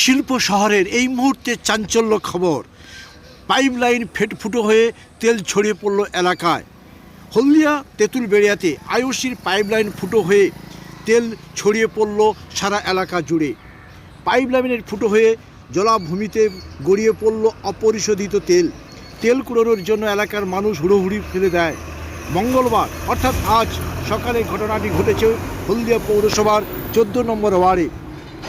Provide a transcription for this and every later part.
শিল্প শহরের এই মুহূর্তে চাঞ্চল্য খবর। পাইপ লাইন ফেট ফুটো হয়ে তেল ছড়িয়ে পড়ল এলাকায়। হলদিয়া তেঁতুল বেড়িয়াতে আয়ুষির পাইপ লাইন ফুটো হয়ে তেল ছড়িয়ে পড়ল সারা এলাকা জুড়ে। পাইপ লাইনের ফুটো হয়ে জলাভূমিতে গড়িয়ে পড়ল অপরিশোধিত তেল। তেল কুড়োনোর জন্য এলাকার মানুষ হুড়োহুড়ি ফেলে দেয়। মঙ্গলবার, অর্থাৎ আজ সকালে ঘটনাটি ঘটেছে হলদিয়া পৌরসভার চোদ্দ নম্বর ওয়ার্ডে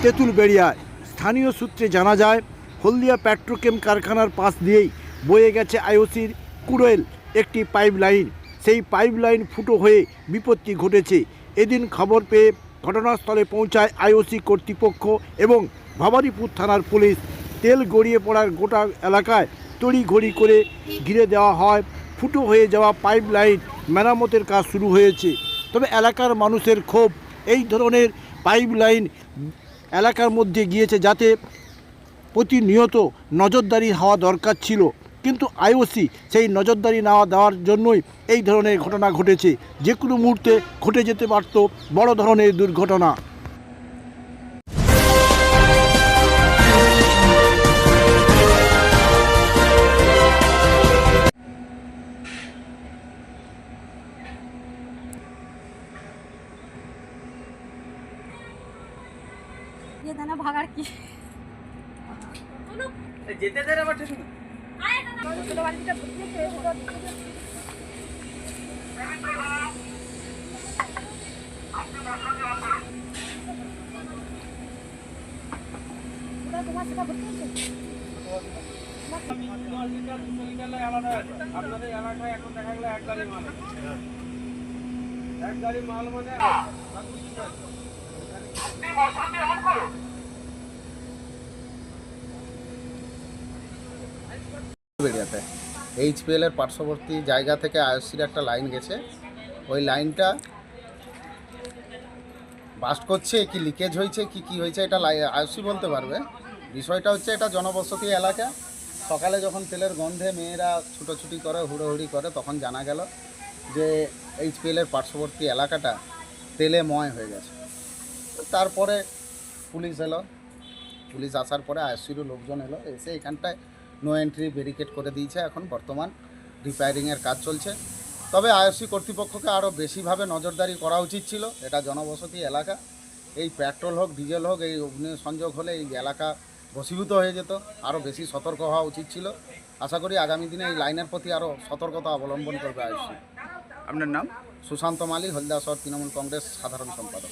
তেঁতুল বেড়িয়ায় স্থানীয় সূত্রে জানা যায়, হলদিয়া পেট্রোকেম কারখানার পাশ দিয়েই বয়ে গেছে আইওসির কুড়োয়েল একটি পাইপ লাইন সেই পাইপ লাইন ফুটো হয়ে বিপত্তি ঘটেছে। এদিন খবর পেয়ে ঘটনাস্থলে পৌঁছায় আইওসি কর্তৃপক্ষ এবং ভবানীপুর থানার পুলিশ। তেল গড়িয়ে পড়ার গোটা এলাকায় তড়িঘড়ি করে ঘিরে দেওয়া হয়। ফুটো হয়ে যাওয়া পাইপ লাইন মেরামতের কাজ শুরু হয়েছে। তবে এলাকার মানুষের ক্ষোভ, এই ধরনের পাইপ লাইন এলাকার মধ্যে গিয়েছে যাতে প্রতিনিয়ত নজরদারি হওয়া দরকার ছিল। কিন্তু আইওসি সেই নজরদারি না দেওয়ার জন্যই এই ধরনের ঘটনা ঘটেছে। যে কোনো মুহূর্তে ঘটে যেতে পারত বড় ধরনের দুর্ঘটনা। ये दाना भागार की যেতে দে রে বাটে শুধু ছোট বাড়িটা বুঝিয়েছে তোমার সেটা বুঝিয়েছে দশ লিটার দুশো লিটার লাই আলাদা আছে আপনাদের এলাকায় এখন দেখা গেলো এক গাড়ি মাল আছে। এক গাড়ি মাল মানে বেরিয়াতে। এইচপিএল এর পার্শ্ববর্তী জায়গা থেকে আইওসির একটা লাইন গেছে। ওই লাইনটা বাস্ট করছে, কি লিকেজ হয়েছে, কি কি হয়েছে এটা আইওসি বলতে পারবে। বিষয়টা হচ্ছে এটা জনবসতি এলাকা। সকালে যখন তেলের গন্ধে মেয়েরা ছুটোছুটি করে, হুড়োহুড়ি করে, তখন জানা গেল যে এইচপিএল এর পার্শ্ববর্তী এলাকাটা তেলে ময় হয়ে গেছে। তারপরে পুলিশ এলো পুলিশ আসার পরে আইসিরও লোকজন এলো এসে এখানটায় নো এন্ট্রি ব্যারিকেড করে দিয়েছে। এখন বর্তমান রিপেয়ারিংয়ের কাজ চলছে। তবে আইএসসি কর্তৃপক্ষকে আরও বেশিভাবে নজরদারি করা উচিত ছিল। এটা জনবসতি এলাকা। এই পেট্রোল হোক ডিজেল হোক এই অগ্নি সংযোগ হলে এই এলাকা বসীভূত হয়ে যেত। আরও বেশি সতর্ক হওয়া উচিত ছিল। আশা করি আগামী দিনে এই লাইনের প্রতি আরও সতর্কতা অবলম্বন করবে আইএসসি। আপনার নাম? সুশান্ত মালি হলদিয়া শহর তৃণমূল কংগ্রেস সাধারণ সম্পাদক।